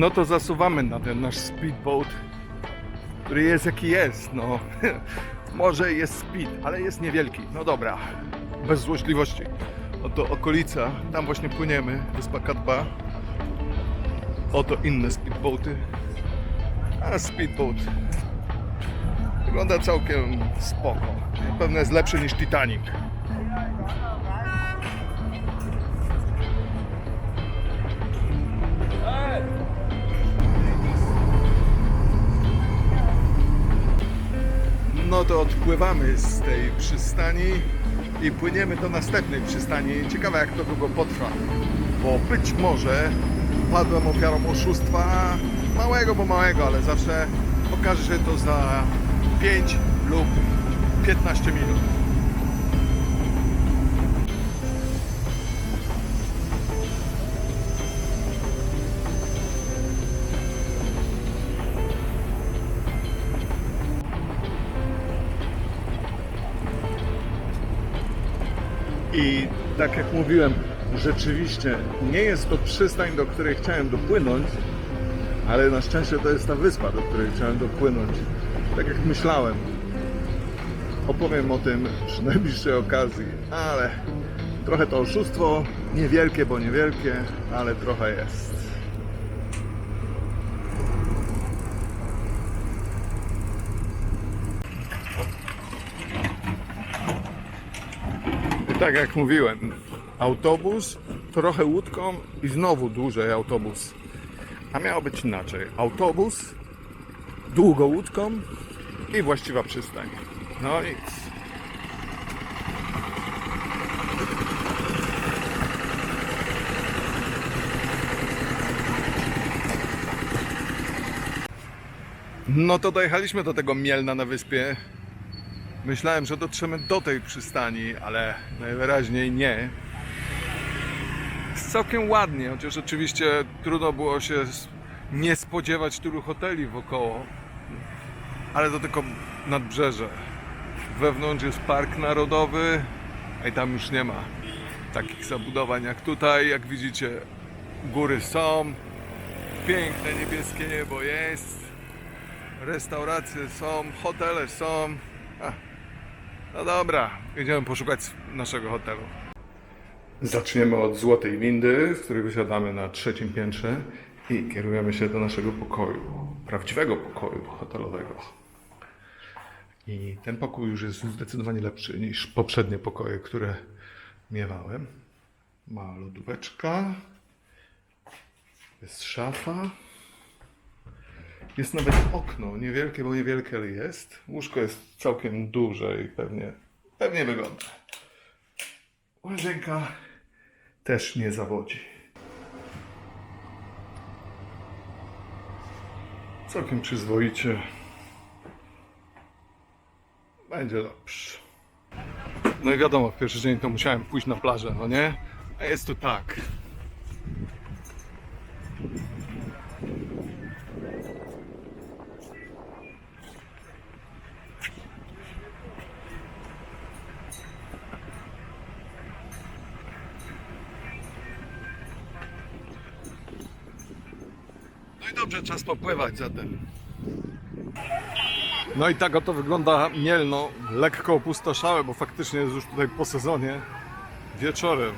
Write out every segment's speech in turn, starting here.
No to zasuwamy na ten nasz speedboat, który jest jaki jest. No, może jest speed, ale jest niewielki. No dobra, bez złośliwości. Oto okolica, tam właśnie płyniemy, wyspa Katba. Oto inne speedboaty. A speedboat wygląda całkiem spoko. Na pewno jest lepszy niż Titanic. No to odpływamy z tej przystani i płyniemy do następnej przystani. Ciekawe jak to długo potrwa, bo być może padłem ofiarą oszustwa małego, bo małego, ale zawsze okaże się to za 5 lub 15 minut. I tak jak mówiłem, rzeczywiście nie jest to przystań, do której chciałem dopłynąć, ale na szczęście to jest ta wyspa, do której chciałem dopłynąć. Tak jak myślałem. Opowiem o tym przy najbliższej okazji, ale trochę to oszustwo, niewielkie, bo niewielkie, ale trochę jest. I tak jak mówiłem, autobus, trochę łódką i znowu dłużej autobus. A miało być inaczej. Autobus, długo łódką i właściwa przystań. No i No to dojechaliśmy do tego Mielna na wyspie. Myślałem, że dotrzemy do tej przystani, ale najwyraźniej nie. Jest całkiem ładnie, chociaż oczywiście trudno było się nie spodziewać tylu hoteli wokoło. Ale to tylko nadbrzeże. Wewnątrz jest park narodowy, a i tam już nie ma takich zabudowań jak tutaj. Jak widzicie, góry są, piękne niebieskie niebo jest, restauracje są, hotele są. No dobra, idziemy poszukać naszego hotelu. Zaczniemy od Złotej Windy, z której wysiadamy na trzecim piętrze i kierujemy się do naszego pokoju, prawdziwego pokoju hotelowego. I ten pokój już jest zdecydowanie lepszy niż poprzednie pokoje, które miewałem. Ma lodóweczka, jest szafa, jest nawet okno, niewielkie, bo niewielkie, jest. Łóżko jest całkiem duże i pewnie, pewnie wygodne. Łazienka też nie zawodzi. Całkiem przyzwoicie. Będzie dobrze. No i wiadomo, w pierwszy dzień to musiałem pójść na plażę, no nie? A jest tu tak. No i dobrze, czas popływać zatem. No i tak oto wygląda Mielno, lekko opustoszałe, bo faktycznie jest już tutaj po sezonie, wieczorem.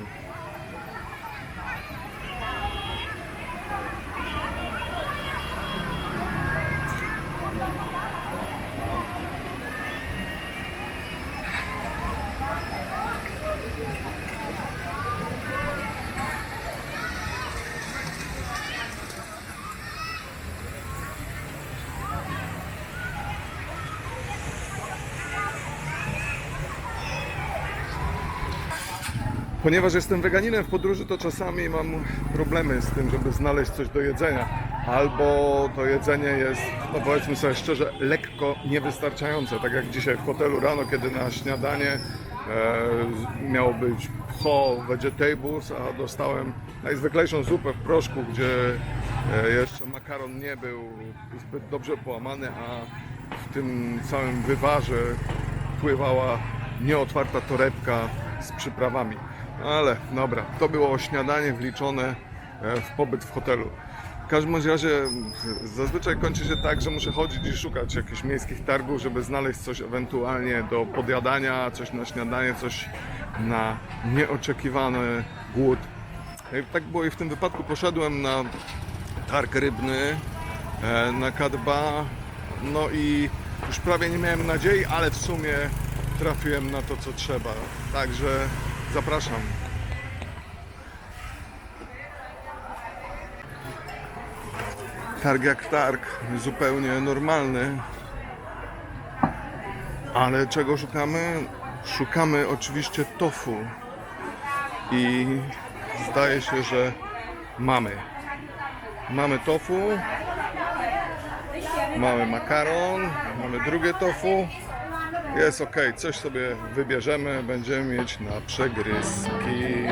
Ponieważ jestem weganinem w podróży, to czasami mam problemy z tym, żeby znaleźć coś do jedzenia. Albo to jedzenie jest, no powiedzmy sobie szczerze, lekko niewystarczające. Tak jak dzisiaj w hotelu rano, kiedy na śniadanie e, miało być pho vegetables, a dostałem najzwyklejszą zupę w proszku, gdzie e, jeszcze makaron nie był zbyt dobrze połamany, a w tym całym wywarze pływała nieotwarta torebka z przyprawami. Ale dobra, to było śniadanie wliczone e, w pobyt w hotelu. W każdym razie zazwyczaj kończy się tak, że muszę chodzić i szukać jakichś miejskich targów, żeby znaleźć coś ewentualnie do podjadania, coś na śniadanie, coś na nieoczekiwany głód. I tak było i w tym wypadku. Poszedłem na targ rybny e, na K2, no i już prawie nie miałem nadziei, ale w sumie trafiłem na to, co trzeba. Także zapraszam. Targ jak targ, zupełnie normalny. Ale czego szukamy? Szukamy oczywiście tofu. I zdaje się, że mamy. Mamy tofu, mamy makaron, mamy drugie tofu. Jest ok, coś sobie wybierzemy, będziemy mieć na przegryzki.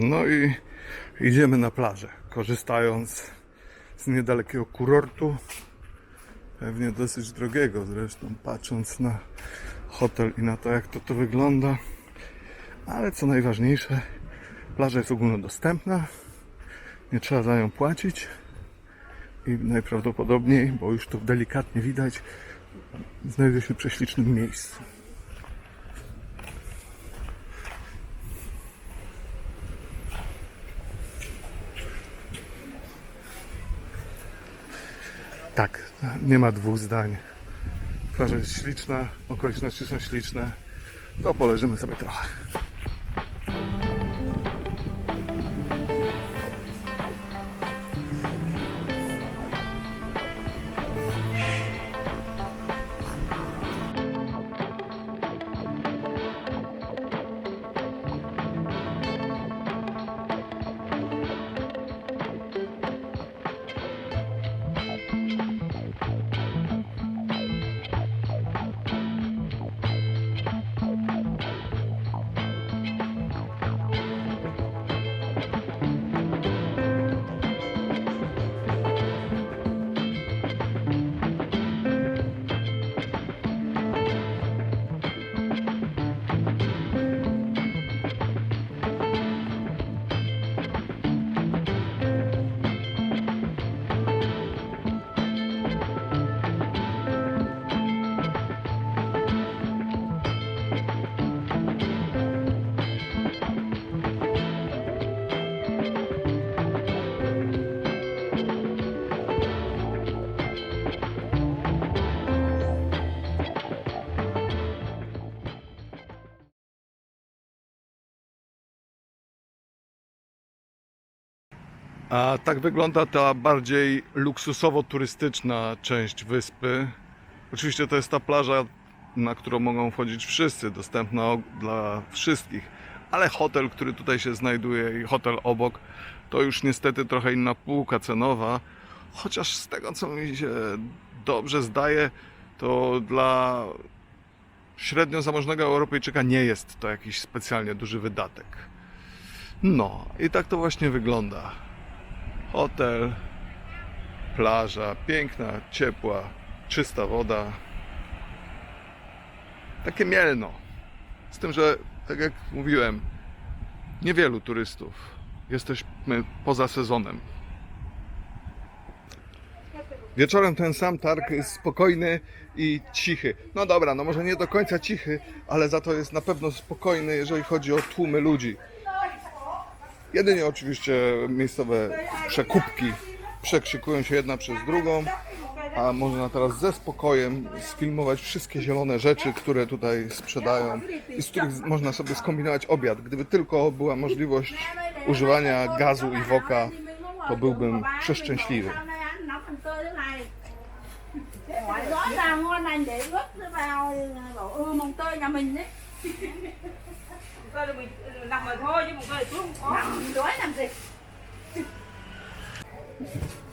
No i idziemy na plażę, korzystając z niedalekiego kurortu, pewnie dosyć drogiego zresztą, patrząc na hotel i na to, jak to tu wygląda. Ale co najważniejsze, plaża jest ogólnodostępna, nie trzeba za nią płacić i najprawdopodobniej, bo już to delikatnie widać, znajduje się w prześlicznym miejscu. Tak, nie ma dwóch zdań. Plaża jest śliczna, okoliczności są śliczne. To poleżymy sobie trochę. A tak wygląda ta bardziej luksusowo-turystyczna część wyspy. Oczywiście to jest ta plaża, na którą mogą wchodzić wszyscy, dostępna dla wszystkich. Ale hotel, który tutaj się znajduje i hotel obok, to już niestety trochę inna półka cenowa. Chociaż z tego, co mi się dobrze zdaje, to dla średnio zamożnego Europejczyka nie jest to jakiś specjalnie duży wydatek. No, i tak to właśnie wygląda. Hotel, plaża, piękna, ciepła, czysta woda. Takie mielno. Z tym, że tak jak mówiłem, niewielu turystów. Jesteśmy poza sezonem. Wieczorem ten sam targ jest spokojny i cichy. No dobra, no może nie do końca cichy, ale za to jest na pewno spokojny, jeżeli chodzi o tłumy ludzi. Jedynie oczywiście miejscowe przekupki przekrzykują się jedna przez drugą, a można teraz ze spokojem sfilmować wszystkie zielone rzeczy, które tutaj sprzedają i z których można sobie skombinować obiad. Gdyby tylko była możliwość używania gazu i woka, to byłbym przeszczęśliwy. Nói ra ngon anh để rớt vào ưa mồng tơi nhà mình đấy là nằm ở thôi chứ một xuống không có nằm đói làm gì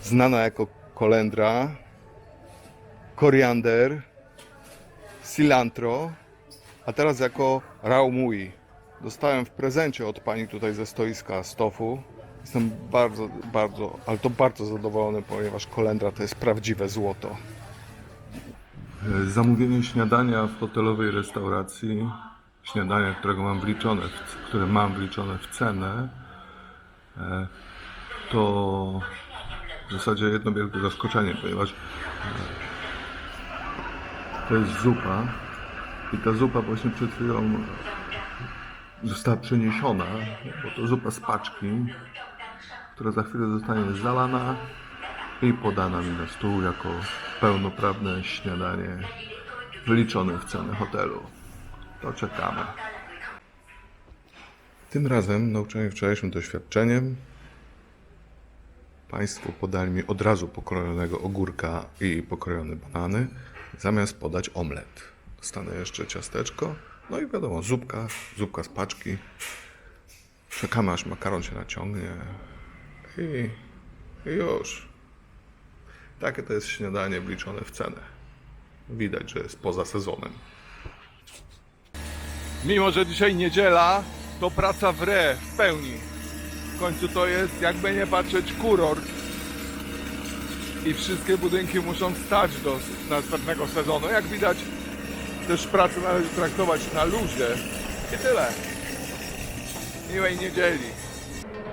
znana jako kolendra, koriander, cilantro, a teraz jako raumui. Dostałem w prezencie od pani tutaj ze stoiska stofu. Jestem bardzo, bardzo, ale to bardzo zadowolony, ponieważ kolendra to jest prawdziwe złoto. Zamówienie śniadania w hotelowej restauracji, śniadania, którego mam wliczone, które mam wliczone w cenę, e, to w zasadzie jedno wielkie zaskoczenie, ponieważ e, to jest zupa i ta zupa właśnie przed chwilą została przeniesiona, bo to zupa z paczki, która za chwilę zostanie zalana i podana mi na stół jako pełnoprawne śniadanie wyliczone w cenę hotelu. To czekamy. Tym razem, nauczeni wczorajszym doświadczeniem, Państwo podali mi od razu pokrojonego ogórka i pokrojone banany, zamiast podać omlet. Dostanę jeszcze ciasteczko, no i wiadomo, zupka, zupka z paczki. Czekamy aż makaron się naciągnie i, i już. Takie to jest śniadanie wliczone w cenę. Widać, że jest poza sezonem. Mimo, że dzisiaj niedziela, to praca w re w pełni. W końcu to jest, jakby nie patrzeć, kurort. I wszystkie budynki muszą stać do następnego sezonu. Jak widać, też pracę należy traktować na luzie. I tyle. Miłej niedzieli.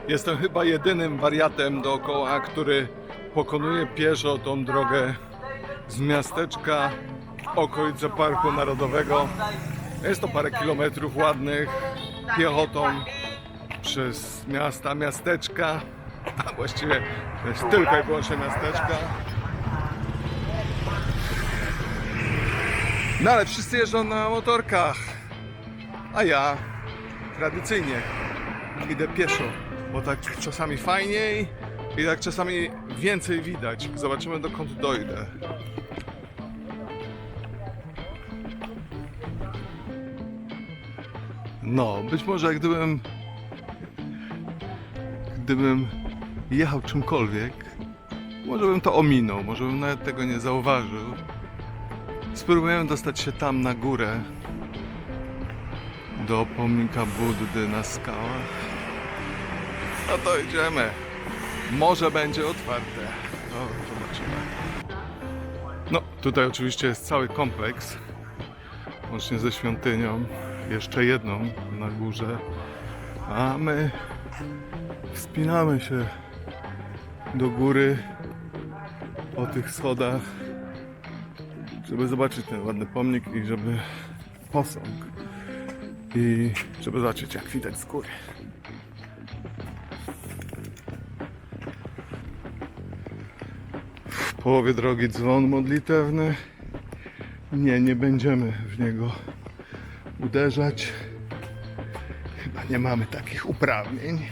Jestem chyba jedynym wariatem dookoła, który pokonuje pieszo tą drogę z miasteczka w okolice Parku Narodowego. Jest to parę kilometrów ładnych piechotą przez miasta, miasteczka, a właściwie jest tylko i wyłącznie miasteczka. No ale wszyscy jeżdżą na motorkach, a ja tradycyjnie idę pieszo, bo tak czasami fajniej i tak czasami więcej widać. Zobaczymy dokąd dojdę. No, być może gdybym gdybym jechał czymkolwiek, może bym to ominął, może bym nawet tego nie zauważył. Spróbujemy dostać się tam na górę do pomnika Buddy na skałach. No to idziemy. Może będzie otwarte. No, zobaczymy. No, tutaj oczywiście jest cały kompleks. Łącznie ze świątynią. Jeszcze jedną na górze. A my wspinamy się do góry po tych schodach, żeby zobaczyć ten ładny pomnik i żeby posąg. I żeby zobaczyć jak widać z góry. W połowie drogi dzwon modlitewny. Nie, nie będziemy w niego uderzać. Chyba nie mamy takich uprawnień.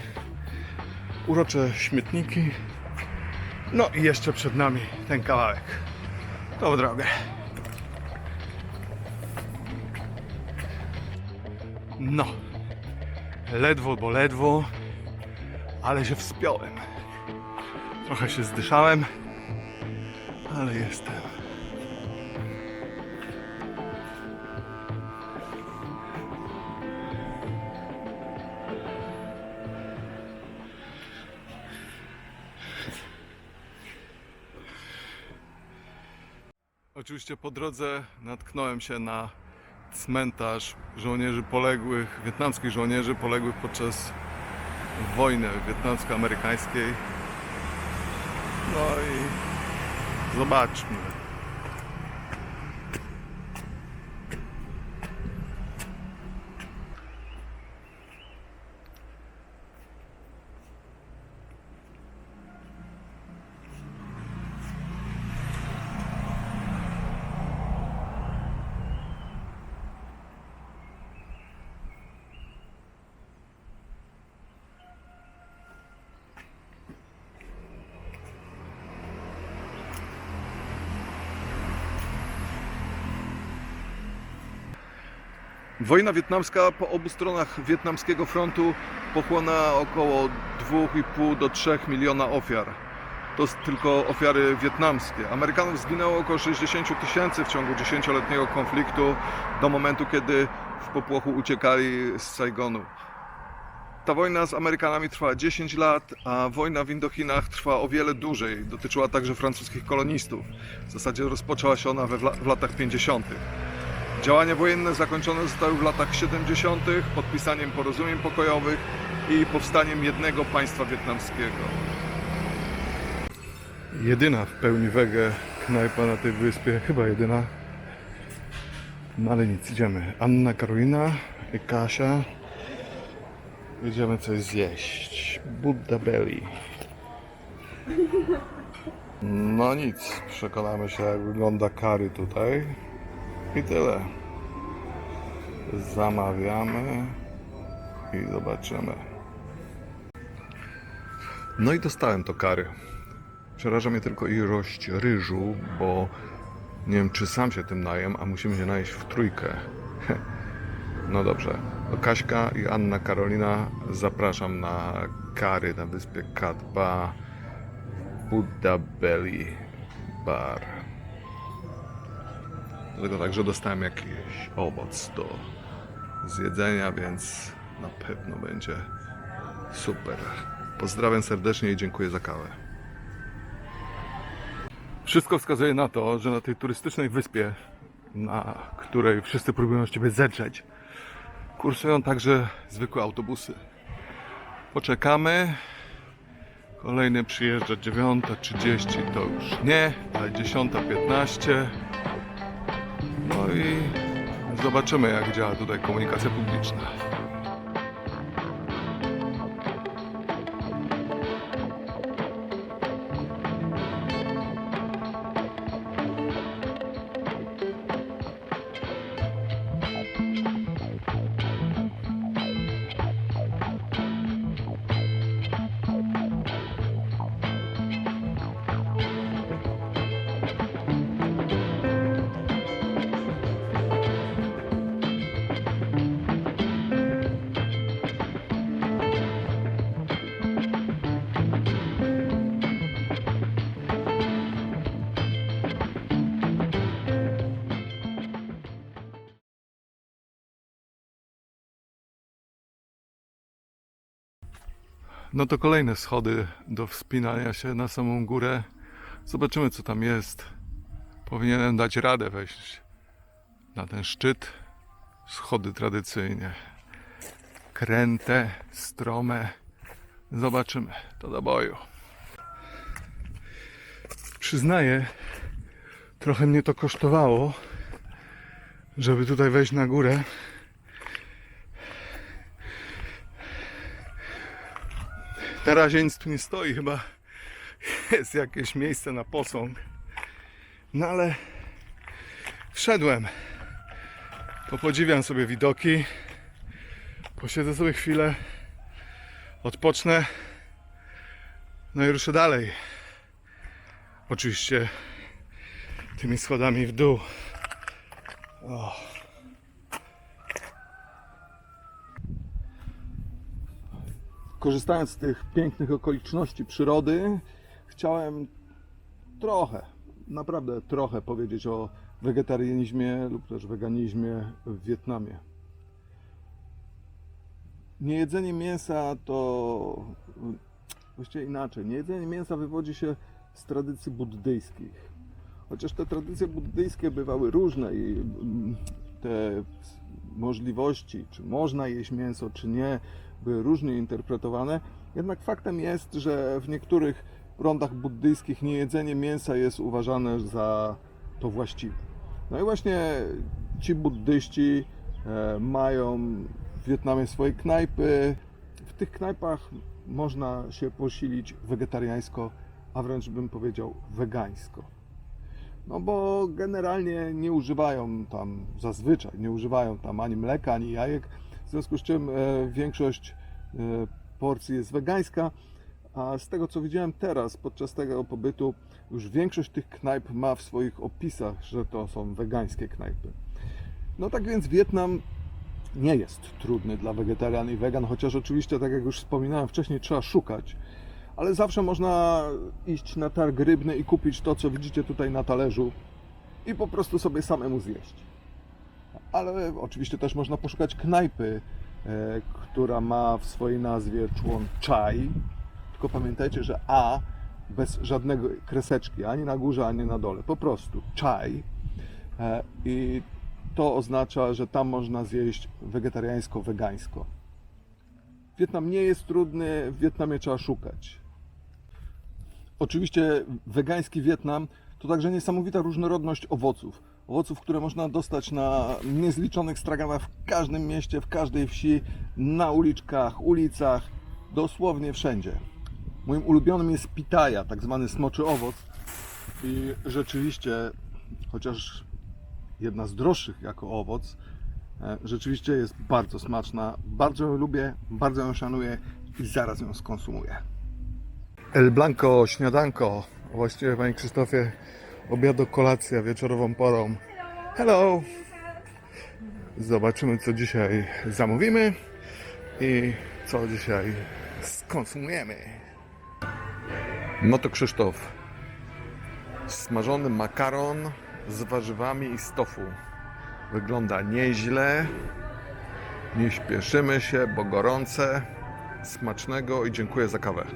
Urocze śmietniki. No i jeszcze przed nami ten kawałek. Tą drogę. No. Ledwo, bo ledwo, ale się wspiąłem. Trochę się zdyszałem, ale jestem. Oczywiście po drodze natknąłem się na cmentarz żołnierzy poległych, wietnamskich żołnierzy poległych podczas wojny wietnamsko-amerykańskiej. No i zobaczmy. Wojna wietnamska po obu stronach wietnamskiego frontu pochłonęła około 2,5 do 3 miliona ofiar. to tylko ofiary wietnamskie. Amerykanów zginęło około 60 tysięcy w ciągu 10-letniego konfliktu do momentu, kiedy w popłochu uciekali z Saigonu. Ta wojna z Amerykanami trwała 10 lat, a wojna w Indochinach trwa o wiele dłużej. Dotyczyła także francuskich kolonistów. W zasadzie rozpoczęła się ona we w latach 50. Działania wojenne zakończone zostały w latach 70. podpisaniem porozumień pokojowych i powstaniem jednego państwa wietnamskiego. Jedyna w pełni wege knajpa na tej wyspie, chyba jedyna. No ale nic, idziemy. Anna Karolina i Kasia. Jedziemy coś zjeść. Buddha Belly. No nic, przekonamy się jak wygląda kary tutaj. I tyle. Zamawiamy i zobaczymy. No i dostałem to kary. Przeraża mnie tylko ilość ryżu, bo nie wiem czy sam się tym najem, a musimy się najeść w trójkę. No dobrze. Kaśka i Anna Karolina zapraszam na kary na wyspie Katba Buddha Belly Bar. Do tego także dostałem jakiś owoc do zjedzenia, więc na pewno będzie super. Pozdrawiam serdecznie i dziękuję za kawę. Wszystko wskazuje na to, że na tej turystycznej wyspie, na której wszyscy próbują z ciebie zedrzeć, kursują także zwykłe autobusy. Poczekamy. Kolejny przyjeżdża 9.30, to już nie, ale 10.15. No i zobaczymy jak działa tutaj komunikacja publiczna. No to kolejne schody do wspinania się na samą górę. Zobaczymy co tam jest. Powinienem dać radę wejść na ten szczyt. Schody tradycyjnie. Kręte, strome. Zobaczymy. To do boju. Przyznaję, trochę mnie to kosztowało, żeby tutaj wejść na górę. Na razie nic tu nie stoi, chyba jest jakieś miejsce na posąg. No ale wszedłem. Popodziwiam sobie widoki. Posiedzę sobie chwilę. Odpocznę. No i ruszę dalej. Oczywiście tymi schodami w dół. Korzystając z tych pięknych okoliczności przyrody, chciałem trochę, naprawdę trochę powiedzieć o wegetarianizmie lub też weganizmie w Wietnamie. Niejedzenie mięsa to właściwie inaczej. Niejedzenie mięsa wywodzi się z tradycji buddyjskich. Chociaż te tradycje buddyjskie bywały różne i mm, te możliwości, czy można jeść mięso, czy nie, były różnie interpretowane. Jednak faktem jest, że w niektórych rondach buddyjskich niejedzenie mięsa jest uważane za to właściwe. No i właśnie ci buddyści e, mają w Wietnamie swoje knajpy. W tych knajpach można się posilić wegetariańsko, a wręcz bym powiedział wegańsko. No bo generalnie nie używają tam zazwyczaj, nie używają tam ani mleka, ani jajek, w związku z czym e, większość e, porcji jest wegańska, a z tego co widziałem teraz podczas tego pobytu, już większość tych knajp ma w swoich opisach, że to są wegańskie knajpy. No tak więc Wietnam nie jest trudny dla wegetarian i wegan, chociaż oczywiście, tak jak już wspominałem wcześniej, trzeba szukać, ale zawsze można iść na targ rybny i kupić to, co widzicie tutaj na talerzu i po prostu sobie samemu zjeść. Ale oczywiście też można poszukać knajpy, e, która ma w swojej nazwie człon czaj. Tylko pamiętajcie, że A bez żadnego kreseczki, ani na górze, ani na dole. Po prostu czaj. E, I to oznacza, że tam można zjeść wegetariańsko-wegańsko. Wietnam nie jest trudny, w Wietnamie trzeba szukać. Oczywiście wegański Wietnam to także niesamowita różnorodność owoców. Owoców, które można dostać na niezliczonych straganach w każdym mieście, w każdej wsi, na uliczkach, ulicach, dosłownie wszędzie. Moim ulubionym jest pitaja, tak zwany smoczy owoc. I rzeczywiście, chociaż jedna z droższych jako owoc, e, rzeczywiście jest bardzo smaczna. Bardzo ją lubię, bardzo ją szanuję i zaraz ją skonsumuję. El Blanco, śniadanko. Właściwie, Panie Krzysztofie, obiado, kolacja wieczorową porą. Hello! Zobaczymy, co dzisiaj zamówimy i co dzisiaj skonsumujemy. No to Krzysztof. Smażony makaron z warzywami i z tofu. Wygląda nieźle. Nie śpieszymy się, bo gorące. Smacznego i dziękuję za kawę.